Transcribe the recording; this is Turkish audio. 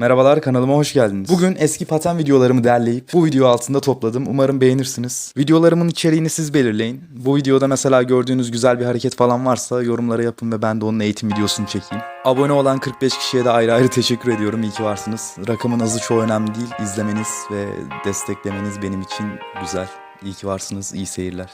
Merhabalar kanalıma hoş geldiniz. Bugün eski paten videolarımı derleyip bu video altında topladım. Umarım beğenirsiniz. Videolarımın içeriğini siz belirleyin. Bu videoda mesela gördüğünüz güzel bir hareket falan varsa yorumlara yapın ve ben de onun eğitim videosunu çekeyim. Abone olan 45 kişiye de ayrı ayrı teşekkür ediyorum. İyi ki varsınız. Rakamın azı çoğu önemli değil. İzlemeniz ve desteklemeniz benim için güzel. İyi ki varsınız. İyi seyirler.